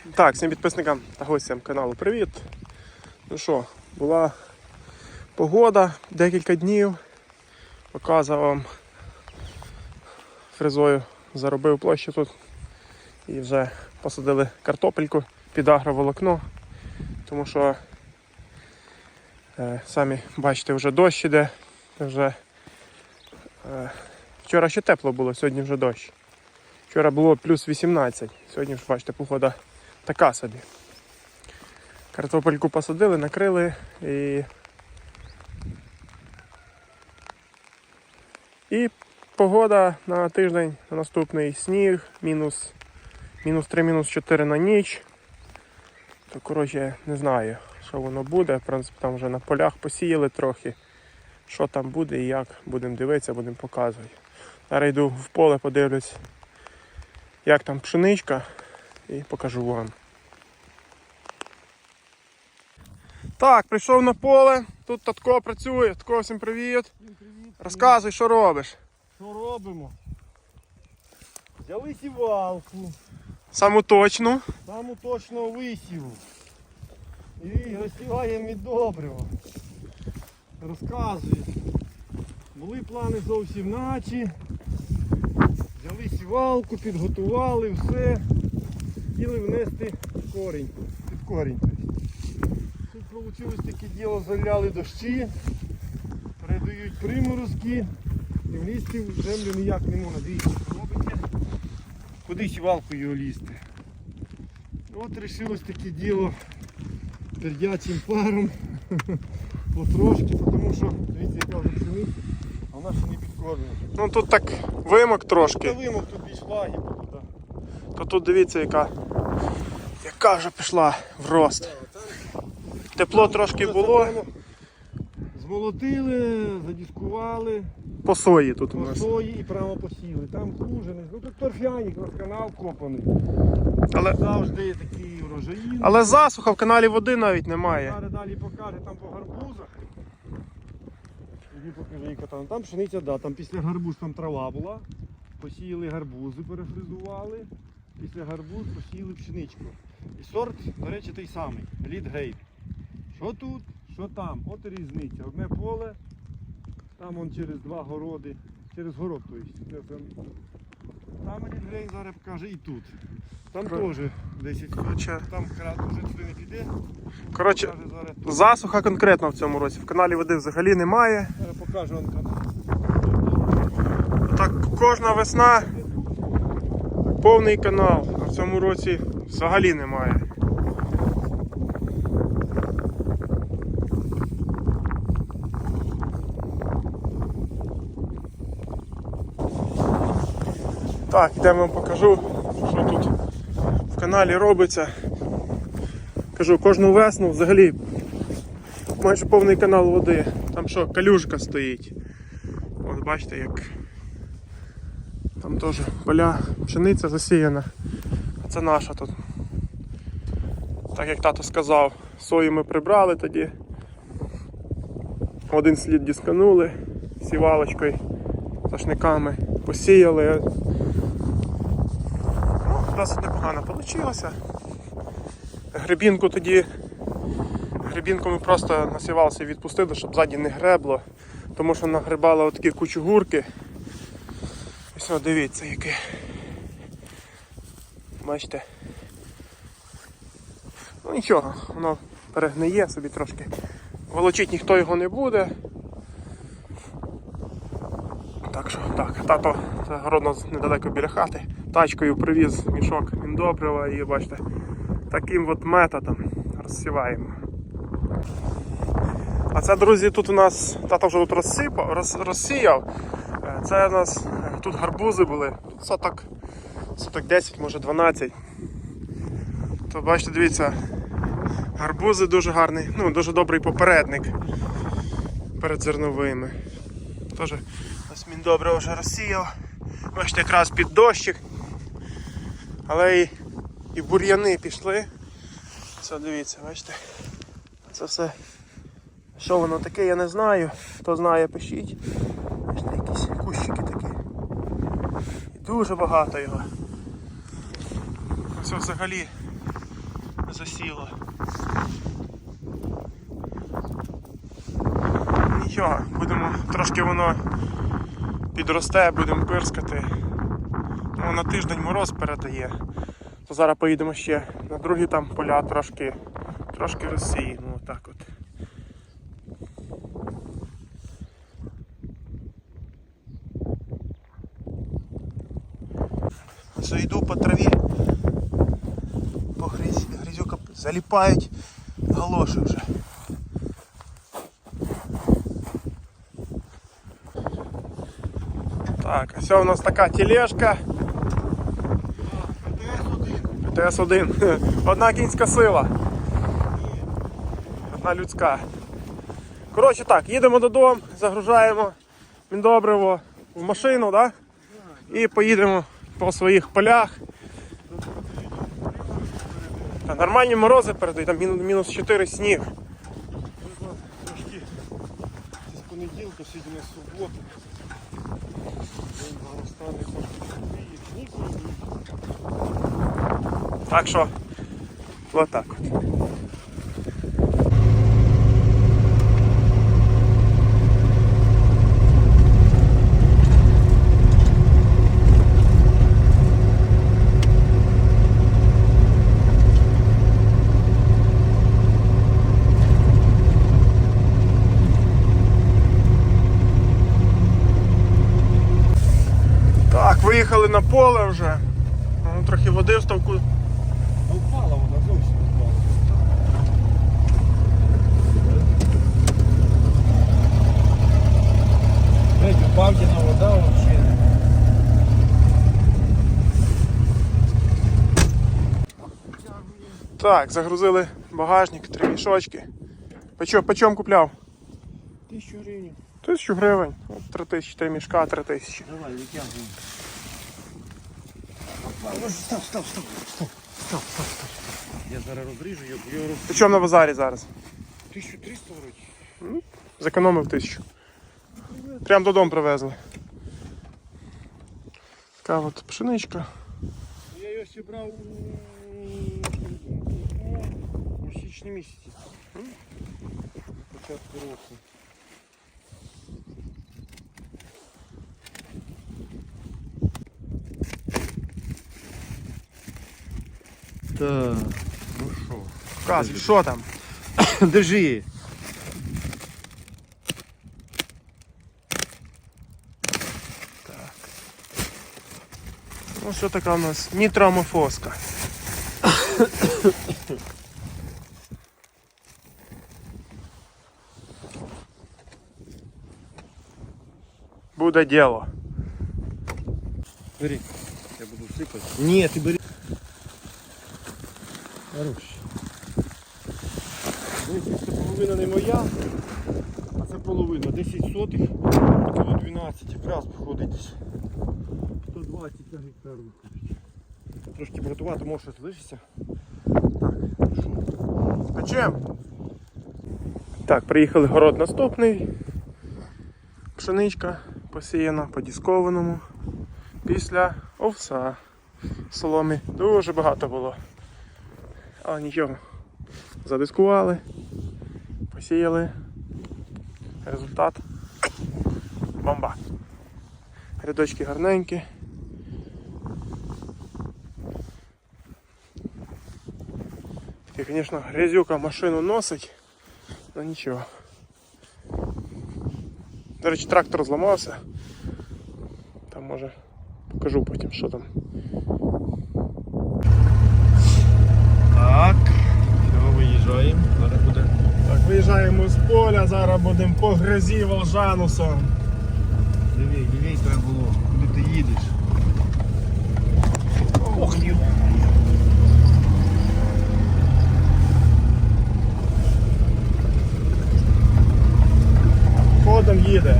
Так, всім підписникам та гостям каналу привіт. Ну що, була погода декілька днів. Показував вам фрезою, заробив площу тут і вже посадили картопельку під агроволокно, тому що е, самі бачите, вже дощ іде. Вже, е, вчора ще тепло було, сьогодні вже дощ. Вчора було плюс 18, сьогодні ж бачите, погода така собі. Картопельку посадили, накрили і. І погода на тиждень на наступний сніг, мінус, мінус 3, мінус 4 на ніч. То коротше не знаю, що воно буде. В принципі, там вже на полях посіяли трохи. Що там буде і як, будемо дивитися, будемо показувати. Зараз йду в поле, подивлюсь, як там пшеничка, і покажу вам. Так, прийшов на поле, тут Татко працює. Татко, всім привіт. Розказуй, що робиш. Що робимо? Взяли сівалку, Саму точну. саму точно висіву. І розсіваємо від добрива. Розказую. Були плани зовсім наче. Взяли сівалку, підготували все. Хотіли внести корінь. Під корінь. Вийшло таке діло, заляли дощі, передають приморозки. І влізти в землю ніяк не можна. Дивіться, що робиться. Куди сівалкою лізти? От рішилось таке діло пердячим паром. Потрошки, тому що, дивіться, яка вже пшениця, а вона ще не підкормлена. Ну тут так вимок Та трошки. вимок тут більш так. То тут дивіться, яка, яка вже пішла в рост. Тепло трошки було. Змолотили, задіскували, По сої тут у по сої і прямо посіли. Там хуже, ну тут торфяник, у нас канал копаний. Але, Завжди такі врожаї. але засуха в каналі води навіть немає. Зараз далі покаже там по гарбузах. Іди покажи, яка там. Пшениця, да, там після гарбуз там трава була. Посіяли гарбузи, перефризували. Після гарбуз посіяли пшеничку. І сорт, до речі, той самий. Лід грейп. Що тут, що там. От різниця. Одне поле, там он через два городи. Через город, то есть. Там, лід зараз покаже і тут. Там теж 10 Коротше, Там крат вже туди не піде. коротше, засуха конкретно в цьому році. В каналі води взагалі немає. Зараз покажу вам канал. Так кожна весна повний канал, а в цьому році взагалі немає. Так, йдемо вам покажу, що тут в каналі робиться. Кажу, кожну весну взагалі майже повний канал води. Там що, калюжка стоїть. От бачите, як там теж поля, пшениця засіяна. А це наша тут. Так як тато сказав, сою ми прибрали тоді. Один слід дісканули сівалочкою, сашниками, посіяли. Досить непогано вийшло. Грибінку тоді. Грибінку ми просто на сівалці відпустили, щоб ззаді не гребло, тому що нагрибало отакі кучугурки. Ось о, дивіться яке. Бачите. Ну нічого, воно перегниє собі трошки. Волочить ніхто його не буде. Так що так, тато це городно недалеко біля хати. Тачкою привіз мішок міндобрива і бачите, таким от методом розсіваємо. А це, друзі, тут у нас тато вже тут розсипав, роз, розсіяв. Е, Це у нас е, тут гарбузи були, тут соток, соток 10, може 12. То бачите, дивіться, гарбузи дуже гарний, ну дуже добрий попередник перед зерновими. Теж він добре вже розсіяв. Бачите, якраз під дощик. Але і, і бур'яни пішли. Це дивіться, бачите. Це все. Що воно таке, я не знаю. Хто знає, пишіть. Бачите, якісь кущики такі. І дуже багато його. Ось взагалі засіло. Нічого, будемо трошки воно підросте, будемо пирскати. Ну, на тиждень мороз передає. То зараз поїдемо ще на другі там поля трошки, трошки розсіємо. Отак от. Все йду по траві, по грязь, грязюка заліпають галоші вже. Так, ось у нас така тележка. ТС-1. Одна кінська сила. Одна людська. Коротше так, їдемо додому, загружаємо міндобриво в машину, да? і поїдемо по своїх полях. Та нормальні морози передають, там мінус, мінус 4 сніг. Трошки з понеділка, сьогодні на Так що, отак от. Виїхали на поле вже. Ну, трохи води в ставку Ну, впала вона зовсім впала. Третя Павдіна вода взагалі. Так, загрузили багажник, три мішочки. По чому, по чому купляв? Тисячу гривень. Тисячу гривень. От Три тисячі, три мішка, три тисячі. Давай, витягуємо. Став, став, став, став, став, став, став. Я зараз розріжу, я, я роз... По чому на базарі зараз? 1300 вроді. Зекономив тисячу. Прям додому привезли. Така от пшеничка. Я його ще брав у, у січні місяці. На початку року. Так, ну що? Вказуй, що там? Держи. Ну що така у нас? Нітроамофоска. Буде діло. Бери. Я буду сипати. Ні, ти бери. Хорош. Дивись, це половина не моя, а це половина. 10 сотих, кіло 12, якраз виходить 120 на гектар виходить. Трошки братувати, може щось лишиться. Так, що? Печем. Так, приїхали город наступний. Пшеничка посіяна по дискованому. Після овса. Соломи дуже багато було. Але нічого. Задискували, посіяли. Результат. Бомба. Рядочки гарненькі. Таке, звісно, грязюка машину носить, але нічого. До речі, трактор зламався. Там може покажу потім, що там. Так, все, виїжджаємо. Зараз буде. Так, виїжджаємо з поля, зараз будемо по грязі волжанусом. Дивій, дивій треба було, куди ти їдеш. Ох, ні. Ходом їде.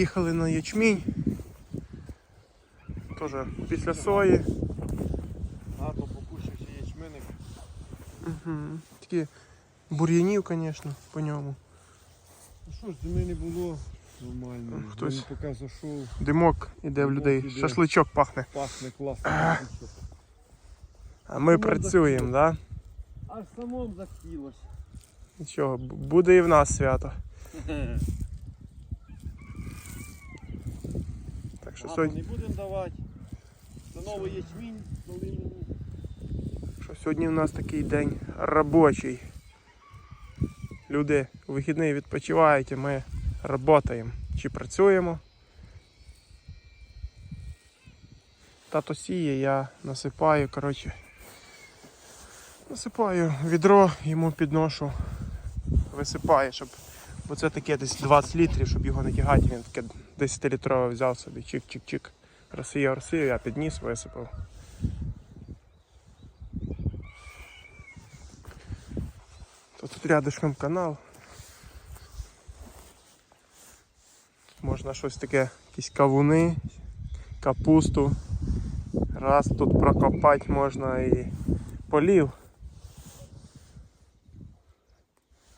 Приїхали на ячмінь. Тоже після сої. Гато покушався ячменник. Угу. Такі бур'янів, звісно, по ньому. Ну що ж, зими не було нормально. Хтось- Він поки зайшов, Димок іде в Димок людей. іде. Шашличок пахне. пахне класно. А ми Ну, працюємо, да? Аж самому захотілося. Нічого, буде і в нас свято. Так що сьогодні, не будемо давати. Це новий ячмінь, що сьогодні в нас такий день робочий. Люди у вихідний відпочивають, а ми працюємо. Чи працюємо. Тато сіє, я насипаю, коротше. Насипаю відро, йому підношу, висипаю, щоб. Бо це таке десь 20 літрів, щоб його не тягати, він таке 10-літрове взяв собі, чик-чик-чик. Розсіяв, розсіяв, я підніс, висипав. Тут рядышком канал. Тут можна щось таке, якісь кавуни, капусту. Раз тут прокопати можна і полів.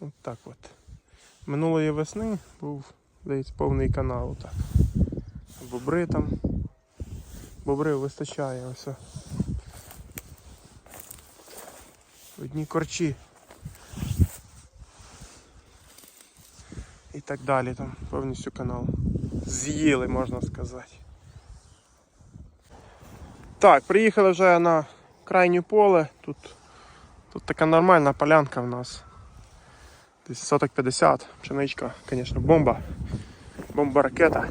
От так от. Минулої весни був десь повний канал. Так. Бобри там. Бобри вистачає ось. Одні корчі. І так далі там повністю канал. З'їли, можна сказати. Так, приїхали вже на крайнє поле. Тут, тут така нормальна полянка в нас. Десь соток 50, пшеничка, звісно, бомба. Бомба ракета.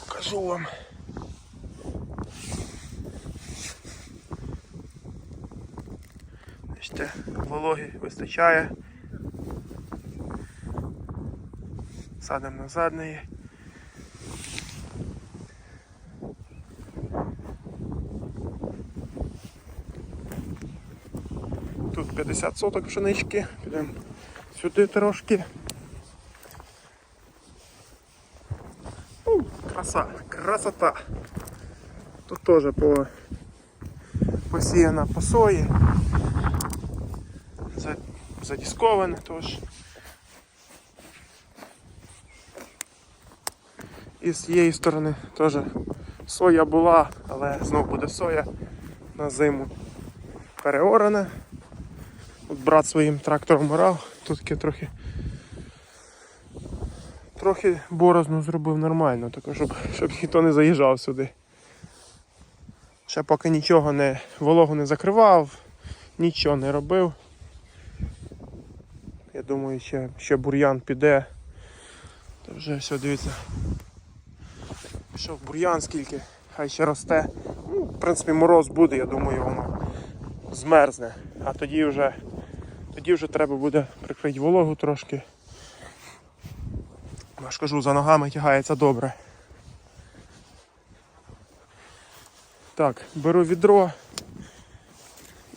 Покажу вам. Бачите, вологи вистачає. Садимо назад неї. Тут 50 соток пшенички. Підемо сюди трошки. Краса, красота. Тут теж по посіяна по сої. Задісковане теж. І з цієї сторони теж соя була, але знов буде соя на зиму переорана. Брат своїм трактором орав, тут таке трохи. Трохи борозну зробив нормально, таке, щоб, щоб ніхто не заїжджав сюди. Ще поки нічого не вологу не закривав, нічого не робив. Я думаю, ще, ще бур'ян піде. То вже все, дивіться. Пішов бур'ян скільки, хай ще росте. Ну, в принципі, мороз буде, я думаю, воно змерзне. А тоді вже, тоді вже треба буде прикрити вологу трошки. Я ж кажу, за ногами тягається добре. Так, беру відро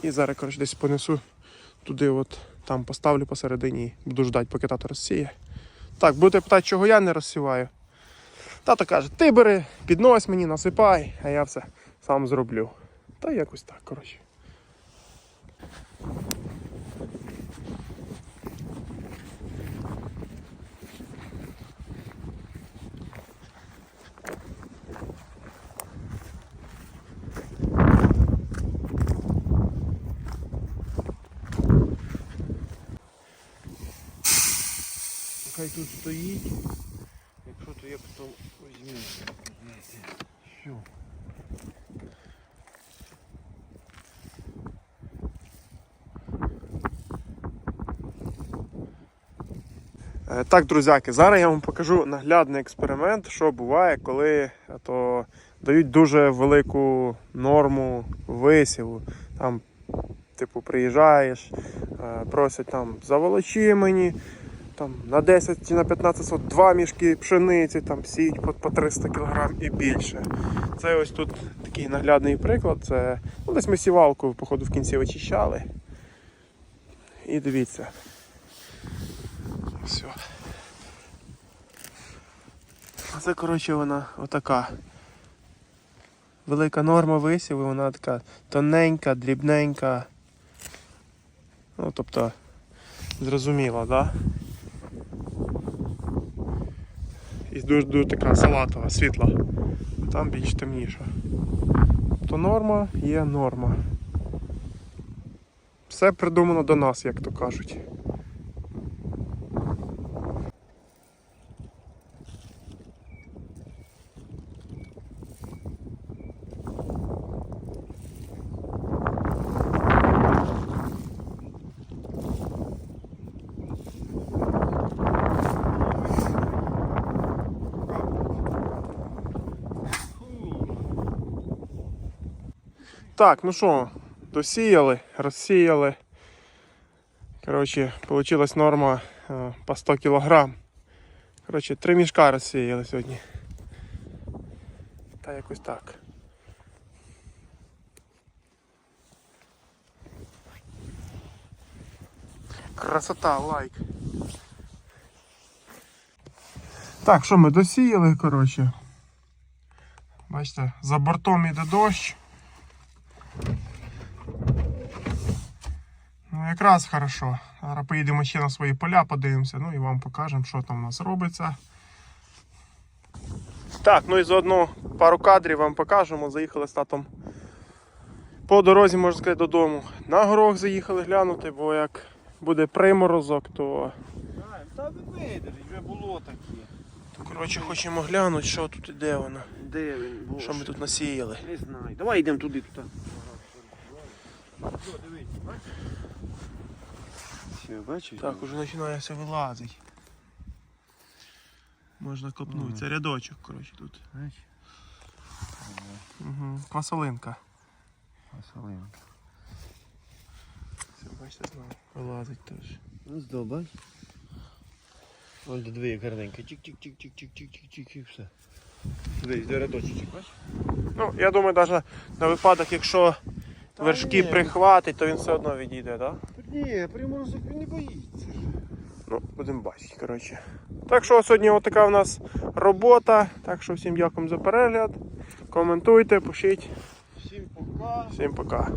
і зараз коротше, десь понесу туди, от там поставлю посередині і буду ждати, поки тато розсіє. Так, будете питати, чого я не розсіваю. Тато каже, ти бери, піднось мені, насипай, а я все сам зроблю. Та якось так, коротше. Хай тут стоїть. Якщо то я потім візьму. Що? Е, Так, друзяки, зараз я вам покажу наглядний експеримент, що буває, коли е, то дають дуже велику норму висіву. Там, типу, приїжджаєш, е, просять там заволочи мені там, на 10 чи на 15 сот два мішки пшениці, там сіють по, по 300 кг і більше. Це ось тут такий наглядний приклад. Це ну, десь ми сівалку, походу, в кінці вичищали. І дивіться. Все. Це, коротше, вона отака. Велика норма висіву, вона така тоненька, дрібненька. Ну, тобто, зрозуміло, так? Да? І дуже, дуже така салатова, світла. Там більш темніша. То норма є норма. Все придумано до нас, як то кажуть. Так, ну що, досіяли, розсіяли. Коротше, вийшла норма е, по 100 кг. Коротше, три мішка розсіяли сьогодні. Та якось так. Красота, лайк. Так, що ми досіяли, коротше. Бачите, за бортом іде дощ. Ну, якраз хорошо. Зараз поїдемо ще на свої поля, подивимося, ну і вам покажемо, що там у нас робиться. Так, ну і заодно пару кадрів вам покажемо. Заїхали з татом по дорозі, можна сказати, додому. На горох заїхали глянути, бо як буде приморозок, то, Та видержить, вже було таке. то коротше, хочемо глянути, що тут іде воно. Де він? Боже. Що ми тут насіяли. Не знаю. Давай йдемо туди, туди. Все, бачиш? Так, уже починає все вилазити. Можна копнути. Це рядочок, коротше, тут. Бачиш? Угу. Квасолинка. Масалинка. Все, бачите, знову вилазить теж. Ну, здобай. Ось до дві гарненько. Чик-чик-чик-чик-чик-чик-чик-чик і все. Дивись, до рядочечок, бачиш? Ну, я думаю, навіть на випадок, якщо вершки прихватить, то він все одно відійде, так? Да? Ні, приморозок він не боїться. Ну, будемо бачити, коротше. Так що сьогодні отака в нас робота. Так що всім дякую за перегляд. Коментуйте, пишіть. Всім пока. Всім пока.